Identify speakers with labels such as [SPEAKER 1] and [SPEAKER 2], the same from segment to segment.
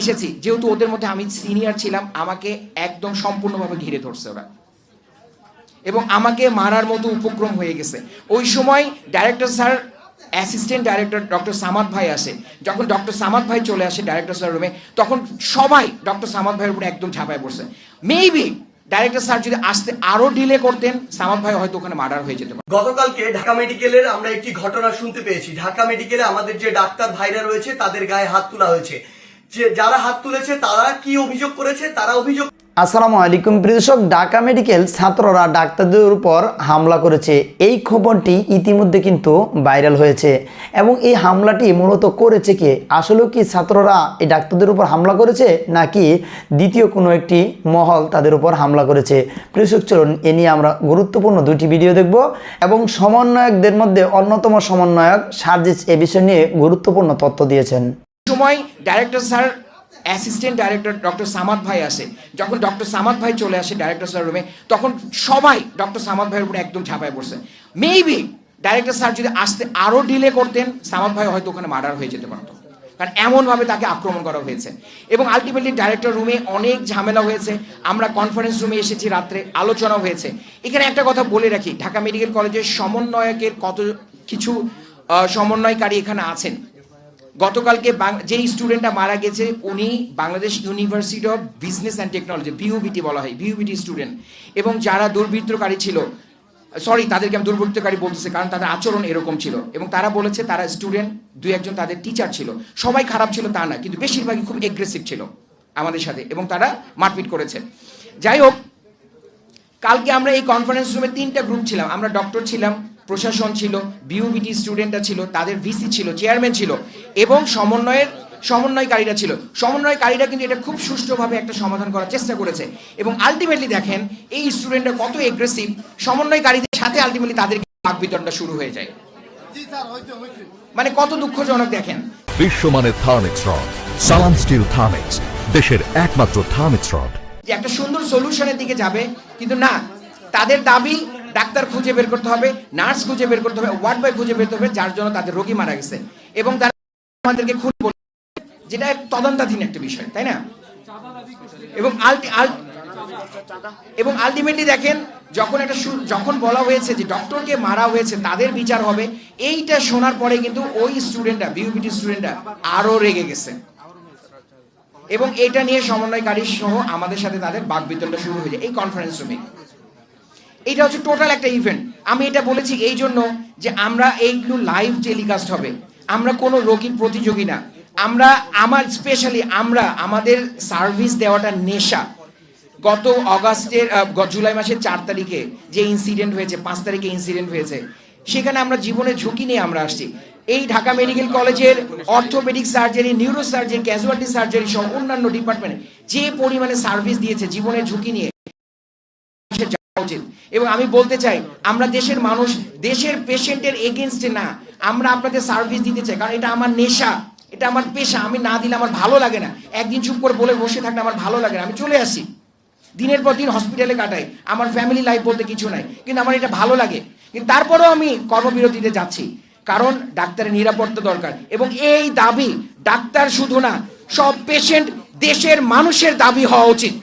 [SPEAKER 1] এসেছি। যেহেতু ওদের মধ্যে আমি সিনিয়র ছিলাম, আমাকে একদম সম্পূর্ণভাবে ঘিরে ধরছে ওরা। এবং আমাকে মারার মতো উপক্রম হয়ে গেছে। ওই সময় director sir assistant director doctor Samad ভাই আসে। যখন ডক্টর সামাদ ভাই চলে আসে ডাইরেক্টর স্যার রুমে তখন সবাই ডক্টর সামাদ ভাইয়ের উপরে একদম ঝাঁপায় পড়ছে। মেবি ডাইরেক্টর স্যার যদি আসতে আরও ডিলে করতেন, সামাদ ভাই হয়তো ওখানে মার্ডার হয়ে যেতে
[SPEAKER 2] গতকালকে ঢাকা মেডিকেলের আমরা একটি ঘটনা শুনতে পেয়েছি। ঢাকা মেডিকেলে আমাদের যে ডাক্তার ভাইরা রয়েছে, তাদের গায়ে হাত তোলা হয়েছে। যে যারা হাত তুলেছে, তারা কি অভিযোগ করেছে? তারা অভিযোগ
[SPEAKER 3] আসসালামু আলাইকুম প্রিয় দর্শক, ঢাকা মেডিকেল ছাত্ররা ডাক্তারদের উপর হামলা করেছে। এই খবরটি ইতিমধ্যে কিন্তু ভাইরাল হয়েছে এবং এই হামলাটি মূলত করেছে কে? আসলেও কি ছাত্ররা এই ডাক্তারদের উপর হামলা করেছে, নাকি দ্বিতীয় কোনো একটি মহল তাদের উপর হামলা করেছে? প্রিয়দর্শক চলুন এ নিয়ে আমরা গুরুত্বপূর্ণ দুটি ভিডিও দেখব এবং সমন্বয়কদের মধ্যে অন্যতম সমন্বয়ক সার্জিস এ বিষয় নিয়ে গুরুত্বপূর্ণ তথ্য দিয়েছেন।
[SPEAKER 1] সময় director sir assistant director doctor Samad ভাই আসে। যখন ডক্টর সামাদ ভাই চলে আসে ডাইরেক্টর স্যার রুমে তখন সবাই ডক্টর সামাদ ভাইয়ের উপরে একদম ঝাঁপায় পড়ছে। মেবি ডাইরেক্টর স্যার যদি আসতে আরও ডিলে করতেন, সামাদ ভাই হয়তো ওখানে মার্ডার হয়ে যেতে পারতো। কারণ এমনভাবে তাকে আক্রমণ করা হয়েছে। এবং আলটিমেটলি ডাইরেক্টর রুমে অনেক ঝামেলা হয়েছে। আমরা কনফারেন্স রুমে এসেছি রাত্রে, আলোচনা হয়েছে। এখানে একটা কথা বলে রাখি, ঢাকা মেডিকেল কলেজের সমন্বয়কের কত কিছু সমন্বয়কারী এখানে আছেন। গতকালকে যেই স্টুডেন্টটা মারা গেছে, উনি Bangladesh university of business and technology BUBT বলা হয় বিউবিটি স্টুডেন্ট এবং যারা দুর্বৃত্তকারী ছিল সরি তাদেরকে আমি দুর্বৃত্তকারী বলতেছি, কারণ তাদের আচরণ এরকম ছিল। এবং তারা বলেছে তারা স্টুডেন্ট দুই একজন তাদের টিচার ছিল। সবাই খারাপ ছিল তা না, কিন্তু বেশিরভাগই খুব এগ্রেসিভ ছিল আমাদের সাথে, এবং তারা মারপিট করেছে। যাই হোক, কালকে আমরা এই কনফারেন্স রুমে তিনটা গ্রুপ ছিলাম। আমরা ডক্টর ছিলাম প্রশাসন ছিল বিউবিটি স্টুডেন্টরা ছিল তাদের ভিসি ছিল চেয়ারম্যান ছিল এবং সমন্বয়ের সমন্বয়কারীরা ছিল। সমন্বয়কারীরা কিন্তু এটা খুব সুষ্ঠুভাবে একটা সমাধান করার চেষ্টা করেছে। এবং আলটিমেটলি দেখেন এই স্টুডেন্টরা কত এগ্রেসিভ সমন্বয়কারীদের সাথে আলটিমেটলি তাদের বাক বিতরণটা শুরু হয়ে যায়। মানে কত দুঃখজনক দেখেন।
[SPEAKER 4] বিশ্বমানের Thermex rod Salam steel Thermex দেশের একমাত্র থার্মিক্স রড
[SPEAKER 1] যে একটা সুন্দর সলিউশনের দিকে যাবে কিন্তু না তাদের দাবি ডাক্তার খুঁজে বের করতে হবে, নার্স খুঁজে বের করতে হবে, ওয়ার্ড বয় খুঁজে বের করতে হবে, যার জন্য তাদের রোগী মারা গেছে। এবং তারা আমাদেরকে খুন যেটা তদন্তাধীন একটা বিষয়, তাই না? এবং আলটি আল এবং আলটিমেটলি দেখেন, যখন একটা যখন বলা হয়েছে যে ডক্টরকে মারা হয়েছে, তাদের বিচার হবে, এইটা শোনার পরে কিন্তু ওই স্টুডেন্টরা বিউপিটি স্টুডেন্টরা আরও রেগে গেছে। এবং এটা নিয়ে সমন্বয়কারী সহ আমাদের সাথে তাদের বাক বিতরণটা শুরু হয়ে যায়। এই কনফারেন্স রুমে এটা হচ্ছে টোটাল একটা ইভেন্ট আমি এটা বলেছি এই জন্য যে আমরা এইগুলো লাইভ টেলিকাস্ট হবে। আমরা কোনো রোগীর প্রতিযোগী না। আমরা, আমার স্পেশালি আমরা, আমাদের সার্ভিস দেওয়াটা নেশা। গত অগাস্টের জুলাই মাসের চার তারিখে যে ইনসিডেন্ট হয়েছে, পাঁচ তারিখে ইনসিডেন্ট হয়েছে, সেখানে আমরা জীবনের ঝুঁকি নিয়ে আমরা আসছি। এই ঢাকা মেডিকেল কলেজের orthopaedic surgery neuro surgery casualty surgery সহ অন্যান্য ডিপার্টমেন্টে যে পরিমাণে সার্ভিস দিয়েছে জীবনের ঝুঁকি নিয়ে এবং আমি বলতে চাই, আমরা দেশের মানুষ, দেশের পেশেন্টের এগেনস্টে না, আমরা আপনাদের সার্ভিস দিতে চাই, কারণ এটা আমার নেশা, এটা আমার পেশা, আমি না দিলে আমার ভালো লাগে না। একদিন চুপ করে বলে বসে থাকলে আমার ভালো লাগে না, আমি চলে আসি। দিনের পর দিন হসপিটালে কাটাই, আমার ফ্যামিলি লাইফ বলতে কিছু নাই, কিন্তু আমার এটা ভালো লাগে। কিন্তু তারপরেও আমি কর্মবিরতিতে যাচ্ছি, কারণ ডাক্তারের নিরাপত্তা দরকার। এবং এই দাবি ডাক্তার শুধু না, সব পেশেন্ট দেশের মানুষের দাবি হওয়া উচিত।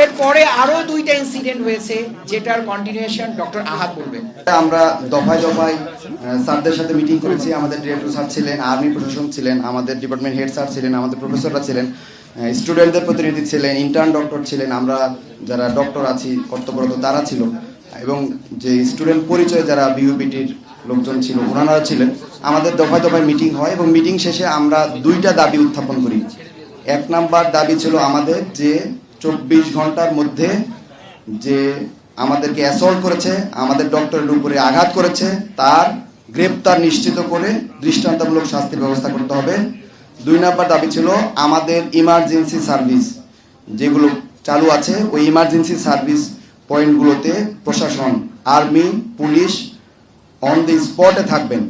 [SPEAKER 1] এরপরে আরও দুইটা ইনসিডেন্ট হয়েছে, যেটার কন্টিনিউশন ডক্টর আহাদ বলবেন
[SPEAKER 5] আমরা দফায় দফায় স্যারদের সাথে মিটিং করেছি, আমাদের ডিরেক্টর স্যার ছিলেন আর্মি প্রশাসন ছিলেন, আমাদের ডিপার্টমেন্ট হেড স্যার ছিলেন, আমাদের প্রফেসররা ছিলেন স্টুডেন্টদের প্রতিনিধি ছিলেন ইন্টার্ন ডক্টর ছিলেন, আমরা যারা ডক্টর আছি, কর্তব্যরত তারা ছিল, এবং যে স্টুডেন্ট পরিচয়ে যারা বিউপিটির লোকজন ছিল ওনারা ছিলেন। আমাদের দফায় দফায় মিটিং হয় এবং মিটিং শেষে আমরা দুইটা দাবি উত্থাপন করি। এক নাম্বার দাবি ছিল আমাদের যে চব্বিশ ঘণ্টার মধ্যে যে আমাদেরকে অ্যাসল্ট করেছে, আমাদের ডক্টরের উপরে আঘাত করেছে, তার গ্রেপ্তার নিশ্চিত করে দৃষ্টান্তমূলক শাস্তির ব্যবস্থা করতে হবে। দুই নাম্বার দাবি ছিল আমাদের ইমার্জেন্সি সার্ভিস যেগুলো চালু আছে, ওই ইমার্জেন্সি সার্ভিস পয়েন্টগুলোতে প্রশাসন, আর্মি, পুলিশ অন দি স্পটে থাকবেন।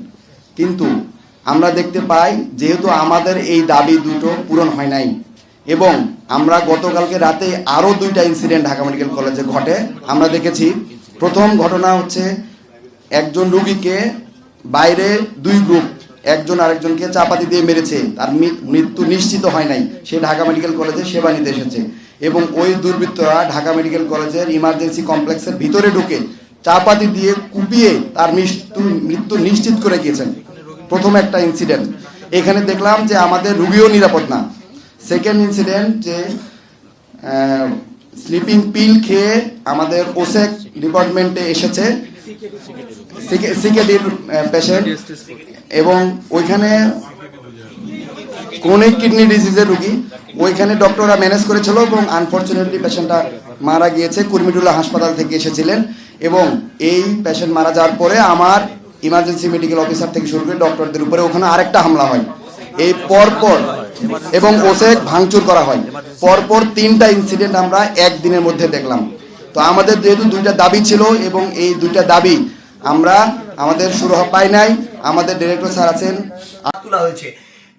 [SPEAKER 5] কিন্তু আমরা দেখতে পাই, যেহেতু আমাদের এই দাবি দুটো পূরণ হয় নাই এবং আমরা গতকালকে রাতে আরও দুইটা ইনসিডেন্ট ঢাকা মেডিকেল কলেজে ঘটে। আমরা দেখেছি, প্রথম ঘটনা হচ্ছে একজন রুগীকে বাইরে দুই গ্রুপ একজন আরেকজনকে চাপাতি দিয়ে মেরেছে। তার মৃত্যু নিশ্চিত হয় নাই। সে ঢাকা মেডিকেল কলেজে সেবা নিতে এসেছে। এবং ওই দুর্বৃত্তরা ঢাকা মেডিকেল কলেজের ইমার্জেন্সি কমপ্লেক্সের ভিতরে ঢুকে চাপাতি দিয়ে কুপিয়ে তার মৃত্যু মৃত্যু নিশ্চিত করে গিয়েছেন। প্রথম একটা ইনসিডেন্ট এখানে দেখলাম যে আমাদের রুগীও নিরাপদ না। সেকেন্ড ইনসিডেন্ট যে স্লিপিং পিল খেয়ে আমাদের ওসেক ডিপার্টমেন্টে এসেছে। সিকেডির পেশেন্ট এবং ওইখানে ক্রনিক কিডনি ডিজিজের রুগী। ওইখানে ডক্টররা ম্যানেজ করেছিল এবং আনফর্চুনেটলি পেশেন্টটা মারা গিয়েছে। কুর্মিটুল্লাহ হাসপাতাল থেকে এসেছিলেন। এবং এই পেশেন্ট মারা যাওয়ার পরে আমার ইমার্জেন্সি মেডিকেল অফিসার থেকে শুরু করে ডক্টরদের উপরে ওখানে আরেকটা হামলা হয়। এই পরপর এবং ওসেক ভাঙচুর করা হয়। পরপর তিনটা ইনসিডেন্ট আমরা একদিনের মধ্যে দেখলাম। তো আমাদের যেহেতু দুইটা দাবি ছিল এবং এই দুইটা দাবি আমরা আমাদের শুরু পাই নাই, আমাদের ডিরেক্টর স্যার আছেন।
[SPEAKER 2] হয়েছে।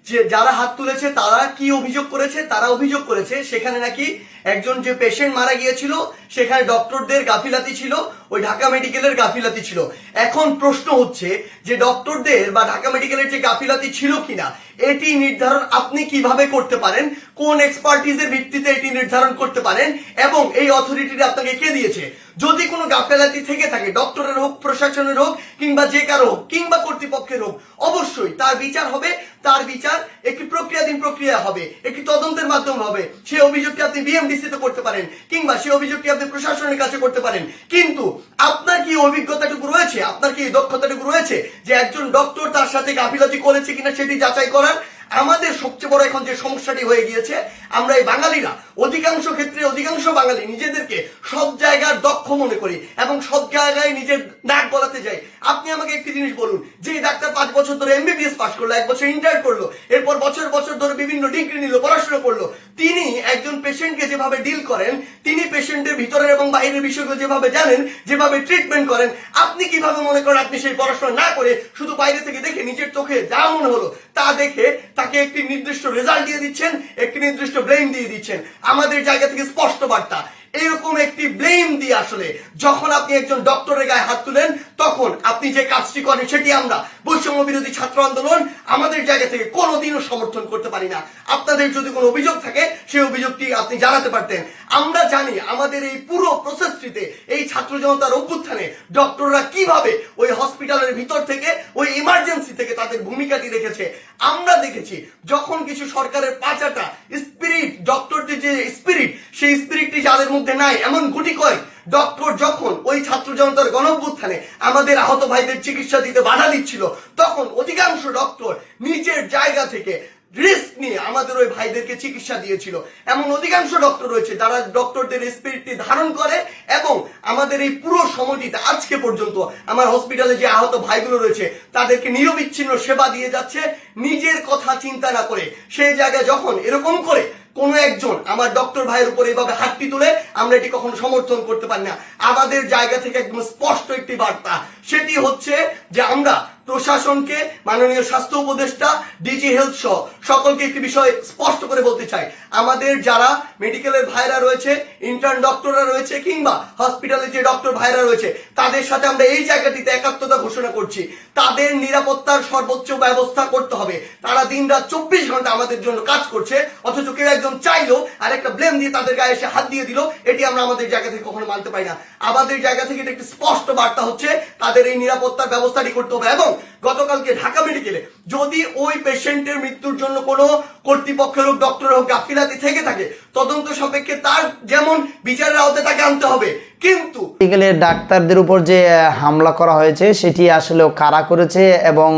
[SPEAKER 2] যে যারা হাত তুলেছে, তারা কি অভিযোগ করেছে? তারা অভিযোগ করেছে, সেখানে নাকি একজন যে পেশেন্ট মারা গিয়েছিল, সেখানে ডক্টরদের গাফিলাতি ছিল, ওই ঢাকা মেডিকেলের গাফিলাতি ছিল। এখন প্রশ্ন হচ্ছে যে ডক্টরদের বা ঢাকা মেডিকেলের যে গাফিলাতি ছিল কিনা, এটি নির্ধারণ আপনি কীভাবে করতে পারেন? কোন এক্সপার্টিজের ভিত্তিতে এটি নির্ধারণ করতে পারেন? এবং এই অথরিটিটা আপনাকে কে দিয়েছে? যদি কোনো গাফেলাতি থেকে থাকে ডক্টরের হোক, প্রশাসনের হোক, কিংবা যে কারও হোক, কিংবা কর্তৃপক্ষের হোক, অবশ্যই তার বিচার হবে তার বিচার একটি প্রক্রিয়াধীন প্রক্রিয়া হবে, একটি তদন্তের মাধ্যমে হবে। সেই অভিযোগটি আপনি বিএমডিসি তে করতে পারেন, কিংবা সেই অভিযোগটি আপনি প্রশাসনের কাছে করতে পারেন। কিন্তু আপনার কি অভিজ্ঞতাটুকু রয়েছে? আপনার কি দক্ষতাটুকু রয়েছে যে একজন ডক্টর তার সাথে গাফিলতি করেছে কিনা সেটি যাচাই করার? আমাদের সবচেয়ে বড় এখন যে সমস্যাটি হয়ে গিয়েছে, আমরা এই বাঙালিরা, অধিকাংশ ক্ষেত্রে অধিকাংশ বাঙালি নিজেদেরকে সব জায়গার দক্ষ মনে করি এবং সব জায়গায় নিজের নাক গলাতে যাই। আপনি আমাকে একটি জিনিস বলুন যে ডাক্তার পাঁচ বছর ধরে এমবিবিএস পাশ করল, এক বছর ইন্টার করল, এরপর বছর বছর ধরে বিভিন্ন ডিগ্রি নিল, পড়াশোনা করল, তিনি একজন পেশেন্টকে যেভাবে ডিল করেন, তিনি পেশেন্টের ভিতরের এবং বাইরের বিষয়গুলো যেভাবে জানেন, যেভাবে ট্রিটমেন্ট করেন, আপনি কীভাবে মনে করেন আপনি সেই পড়াশোনা না করে শুধু বাইরে থেকে দেখে নিজের চোখে যা মনে হলো তা দেখে তাকে একটি নির্দিষ্ট রেজাল্ট দিয়ে দিচ্ছেন, একটি নির্দিষ্ট ব্লেম দিয়ে দিচ্ছেন। আমাদের জায়গা থেকে স্পষ্ট বার্তা এরকম একটি ব্লেম দিয়ে আসলে, যখন আপনি একজন ডক্টরের গায়ে হাত তুলেন, তখন আপনি যে কাজটি করেন সেটি আমরা বৈষম্য বিরোধী ছাত্র আন্দোলন আমাদের জায়গা থেকে কোনোদিনও সমর্থন করতে পারি না। আপনাদের যদি কোনো অভিযোগ থাকে, সেই অভিযোগটি আপনি জানাতে পারতেন। আমরা জানি আমাদের এই পুরো প্রসেসটিতে এই ছাত্র জনতার অভ্যুত্থানে ডক্টররা কীভাবে ওই হসপিটালের ভিতর থেকে, ওই ইমার্জেন্সি থেকে তাদের ভূমিকাটি রেখেছে। আমরা দেখেছি যখন কিছু সরকারের পাচাটা স্পিরিট ডক্টরদের যে স্পিরিট সেই স্পিরিটটি যাদের মধ্যে নাই, এমন গুটি কয়েক ডক্টর যখন ওই ছাত্র জনতার গণভ্যুত্থানে আমাদের আহত ভাইদের চিকিৎসা দিতে বাধা দিচ্ছিল, তখন অধিকাংশ ডক্টর নিজের জায়গা থেকে রিস্ক নিয়ে আমাদের ওই ভাইদেরকে চিকিৎসা দিয়েছিল। এমন অধিকাংশ ডক্টর রয়েছে যারা ডক্টরদের স্পিরিটটি ধারণ করে এবং আমাদের এই পুরো সময়টিতে আজকে পর্যন্ত আমার হসপিটালে যে আহত ভাইগুলো রয়েছে, তাদেরকে নিরবিচ্ছিন্ন সেবা দিয়ে যাচ্ছে। নিজের কথা চিন্তা না করে সেই জায়গায় যখন এরকম করে কোনো একজন আমার ডক্টর ভাইয়ের উপর এইভাবে হাতটি তুলে, আমরা এটি কখনো সমর্থন করতে পারি না। আমাদের জায়গা থেকে একদম স্পষ্ট একটি বার্তা, সেটি হচ্ছে যে আমরা প্রশাসনকে, মাননীয় স্বাস্থ্য উপদেষ্টা ডিজি হেলথ সহ সকলকে একটি বিষয় স্পষ্ট করে বলতে চাই। আমাদের যারা মেডিকেলের ভাইরা রয়েছে ইন্টার্ন ডক্টররা রয়েছে, কিংবা হসপিটালে যে ডক্টর ভাইরা রয়েছে, তাদের সাথে আমরা এই জায়গাটিতে একাত্মতা ঘোষণা করছি। তাদের নিরাপত্তার সর্বোচ্চ ব্যবস্থা করতে হবে। তারা দিন রাত চব্বিশ ঘণ্টা আমাদের জন্য কাজ করছে, অথচ কেউ একজন চাইলো, আর একটা ব্লেম দিয়ে তাদের গায়ে এসে হাত দিয়ে দিল, এটি আমরা আমাদের জায়গা থেকে কখনো মানতে পারি না। আমাদের জায়গা থেকে এটা একটি স্পষ্ট বার্তা হচ্ছে, তাদের এই নিরাপত্তার ব্যবস্থাটি করতে হবে এবং গতকালকে ঢাকা মেডিকেলে যদি ওই পেশেন্টের মৃত্যুর জন্য কোনো কর্তৃপক্ষের হোক ডক্টর হোক, গাফিলাতি থেকে থাকে, তদন্ত সাপেক্ষে তার যেমন বিচারের আওতায় তাকে আনতে হবে। কিন্তু
[SPEAKER 3] মেডিকেলের ডাক্তারদের উপর যে হামলা করা হয়েছে, সেটি আসলে কারা করেছে এবং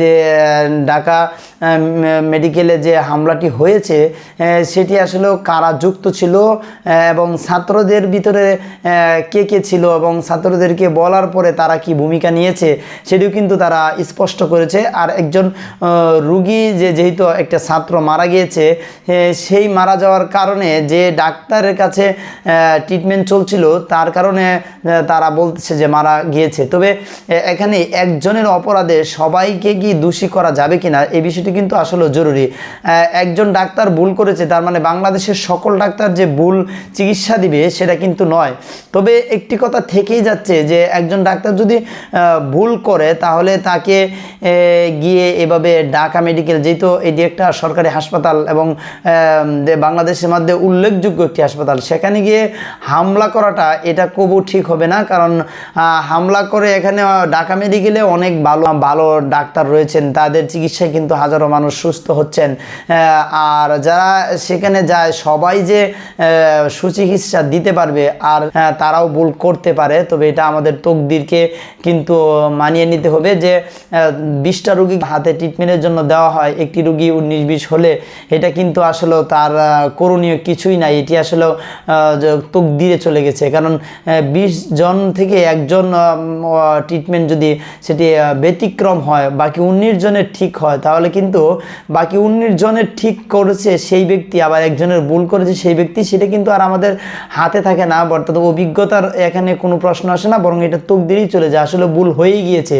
[SPEAKER 3] যে ঢাকা মেডিকেলে যে হামলাটি হয়েছে সেটি আসলে কারা যুক্ত ছিল এবং ছাত্রদের ভিতরে কে কে ছিল এবং ছাত্রদেরকে বলার পরে তারা কি ভূমিকা নিয়েছে, সেটিও কিন্তু তারা স্পষ্ট করেছে, আর একজন রুগী যে যেহেতু একটা ছাত্র মারা গিয়েছে সেই মারা যাওয়ার কারণে যে ডাক্তারের কাছে ট্রিটমেন্ট চলছিল, তার কারণে তারা বলছে যে মারা গিয়েছে। তবে এখানে একজনের অপরাধে সবাইকে কি দোষী করা যাবে কিনা এই বিষয়টি কিন্তু আসলে জরুরি। একজন ডাক্তার ভুল করেছে, তার মানে বাংলাদেশের সকল ডাক্তার যে ভুল চিকিৎসা দিবে, সেটা কিন্তু নয়। তবে একটি কথা থেকেই যাচ্ছে যে, একজন ডাক্তার যদি ভুল করে, তাহলে তাকে গিয়ে এভাবে ঢাকা মেডিকেল যেহেতু এটি একটা সরকারি হাসপাতাল এবং বাংলাদেশের মধ্যে উল্লেখযোগ্য একটি হাসপাতাল। সেখানে গিয়ে হামলা করাটা এটা কবু ঠিক হবে না কারণ হামলা করে এখানে ঢাকা মেডিকেলে অনেক ভালো ভালো ডাক্তার রয়েছেন। তাদের চিকিৎসায় কিন্তু হাজারো মানুষ সুস্থ হচ্ছেন। আর যারা সেখানে যায়, সবাই যে সুচিকিৎসা দিতে পারবে আর তারাও ভুল করতে পারে। তবে এটা আমাদের তকদিরকে কিন্তু মানিয়ে নিতে হবে যে বিশটা রুগী হাতে ট্রিটমেন্টের জন্য দেওয়া হয়, একটি রুগী উনিশ বিশ হলে, এটা কিন্তু আসলে তার করণীয় কিছুই নাই। এটি আসলে তকদিরে চলে গেছে। কারণ বিশ জন থেকে একজন ট্রিটমেন্ট যদি সেটি ব্যতিক্রম হয়, বাকি উনিশ জনের ঠিক হয়, তাহলে কিন্তু বাকি উনিশ জনের ঠিক করেছে সেই ব্যক্তি, আবার একজনের ভুল করেছে সেই ব্যক্তি, সেটা কিন্তু আর আমাদের হাতে থাকে না। অর্থাৎ অভিজ্ঞতার এখানে কোনো প্রশ্ন আসে না, বরং এটা তকদিরই চলে যায়। আসলে ভুল হয়েই গিয়েছে।